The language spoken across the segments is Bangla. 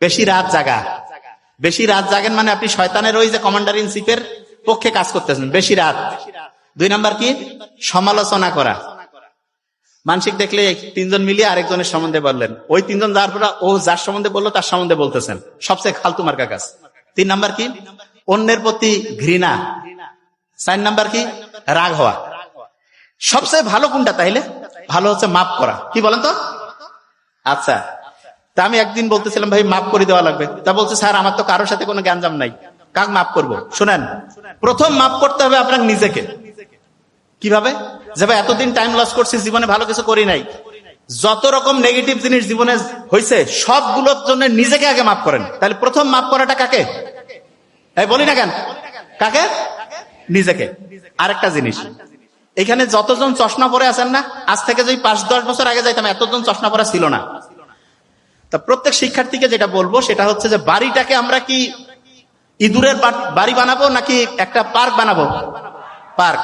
বেশি রাত জাগা। বেশি রাত জাগেন মানে আপনি শয়তানের ওই যে কমান্ডার ইন চিফের পক্ষে কাজ করতেছেন, বেশি রাত। দুই নাম্বার কি? সমালোচনা করা। মানসিক দেখলে তিনজন মিলিয়ে আরেকজনের সম্বন্ধে বললেন। ওই তিনজন যার পর ও যার সম্বন্ধে বলল, তার সম্বন্ধে বলতেছেন। সবচেয়ে ফালতু মার্কা কাজ। তিন নাম্বার কি? অন্যের প্রতি ঘৃণা। চার নাম্বার কি? রাগ হওয়া। সবচেয়ে ভালো কোনটা তাইলে? ভালো হচ্ছে মাপ করা। কি বলেন তো? আচ্ছা তা আমি একদিন বলতেছিলাম, ভাই মাপ করে দেওয়া লাগবে। তা বলছে, স্যার, আমার তো কারোর সাথে কোনো গ্যাঞ্জাম নাই। কাক মাপ করব? শুনেন, প্রথম মাপ করতে হবে আপনার নিজেকে। কীভাবে? যে, ভাই, এতদিন টাইম লস করছি, জীবনে ভালো কিছু করি নাই। যত রকম নেগেটিভ জিনিস জীবনে হয়েছে সবগুলোর জন্য নিজেকে আগে মাফ করেন। তাহলে প্রথম মাফ করাটা কাকে? বলি না কেন? কাকে? নিজেকে। আরেকটা জিনিস, এখানে যতজন চশমা পরে আছেন না, আজ থেকে যদি পাঁচ দশ বছর আগে যাইতাম, এতজন চশমা পরা ছিল না। তা প্রত্যেক শিক্ষার্থীকে যেটা বলব সেটা হচ্ছে যে বাড়িটাকে আমরা কি ইঁদুরের বাড়ি বানাবো নাকি একটা পার্ক বানাবো? পার্ক।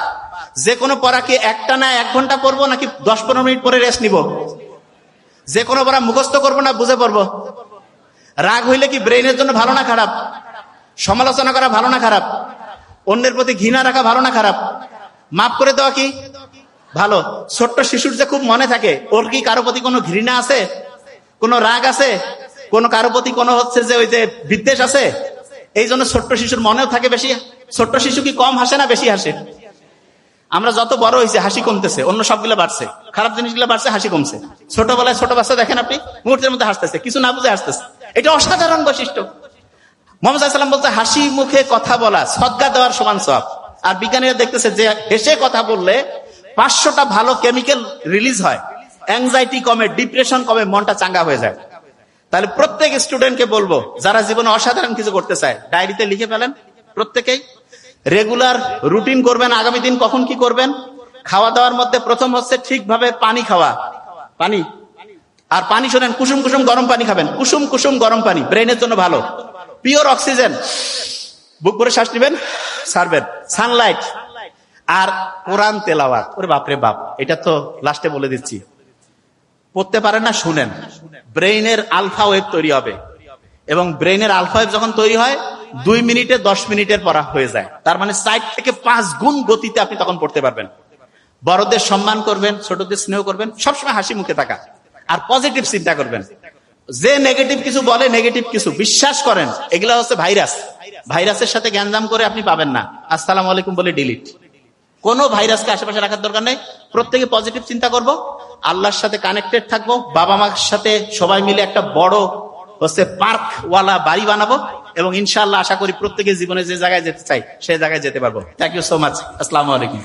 যে কোনো পড়া কি একটা না এক ঘণ্টা পড়ব নাকি দশ পনেরো মিনিট পরে রেস্ট নিব? যে কোনো পড়া মুখস্থ করব না বুঝে পড়ব? রাগ হইলে কি ব্রেইনের জন্য ভালো না খারাপ? সমালোচনা করা ভালো না খারাপ? অন্যের প্রতি ঘৃণা রাখা ভালো না খারাপ? মাফ করে দেওয়া কি? ভালো। ছোট্ট শিশুর যে খুব মনে থাকে, ওর কি কারও প্রতি কোনো ঘৃণা আছে? কোনো রাগ আছে? কোনো কারও প্রতি কোনো হচ্ছে যে ওই যে বিদ্বেষ আছে? এই জন্য ছোট্ট শিশুর মনেও থাকে বেশি, ছোট্ট শিশু কি কম হাসে না বেশি হাসে? আমরা যত বড় হয়েছে হাসি কমতেছে, অন্য সবগুলো বাড়ছে। খারাপ জিনিসগুলো বাড়ছে, হাসি কমছে। ছোটবেলায় ছোট বাচ্চা দেখেন আপনি, মুহূর্তের মধ্যে হাসতেছে, কিছু না বুঝে হাসতেছে। এটা অসাধারণ বৈশিষ্ট্য। মোহাম্মদ সাল্লাম বলতে হাসি মুখে কথা বলা, সদ্গা দেওয়ার সমান সব আর বিজ্ঞানীরা দেখতেছে যে হেসে কথা বললে পাঁচশোটা ভালো কেমিক্যাল রিলিজ হয়। অ্যাংজাইটি কমে ডিপ্রেশন কমে, মনটা চাঙ্গা হয়ে যায়। তাহলে প্রত্যেক স্টুডেন্টকে বলব, যারা জীবনে অসাধারণ কিছু করতে চায় ডায়েরিতে লিখে ফেলেন, প্রত্যেকেই। রেগুলার রুটিন করবেন, আগামী দিন কখন কি করবেন? খাওয়া দাওয়ার মধ্যে প্রথম হচ্ছে ঠিকভাবে পানি খাওয়া। পানি? আর পানি শোনেন, কুসুম কুসুম গরম পানি খাবেন। কুসুম কুসুম গরম পানি ব্রেনের জন্য ভালো। পিওর অক্সিজেন বুক করে শ্বাস নেবেন ছাড়বেন সানলাইট আর কোরআন তেলাওয়াত। ওরে বাপরে বাপ, এটা তো লাস্টে বলে দিচ্ছি। পড়তে পারেন না, শুনেন। ব্রেইনের আলফা ওয়েভ তৈরি হবে। এবং ব্রেইনের আলফা ওয়েভ যখন তৈরি হয়, দুই মিনিটে দশ মিনিটের পড়া হয়ে যায়। তার মানে সাইড থেকে পাঁচ গুণ গতিতে আপনি তখন পড়তে পারবেন। বড়দের সম্মান করবেন, ছোটদের স্নেহ করবেন, সবসময় হাসি মুখে থাকা। আর পজিটিভ চিন্তা করবেন। যে নেগেটিভ কিছু বলে নেগেটিভ কিছু। বিশ্বাস করেন, এগুলা হচ্ছে ভাইরাস। ভাইরাসের সাথে জ্ঞানজাম করে আপনি পাবেন না। আসসালাম আলাইকুম বলে ডিলিট কোন ভাইরাসকে আশেপাশে রাখার দরকার নেই। প্রত্যেকে পজিটিভ চিন্তা করব। আল্লাহর সাথে কানেক্টেড থাকব, বাবা মার সাথে সবাই মিলে একটা বড় হচ্ছে পার্ক ওয়ালা বাড়ি বানাবো এবং ইনশাআল্লাহ আশা করি প্রত্যেকের জীবনে যে জায়গায় যেতে চাই সেই জায়গায় যেতে পারব। থ্যাংক ইউ সো মাচ আসসালাম আলাইকুম।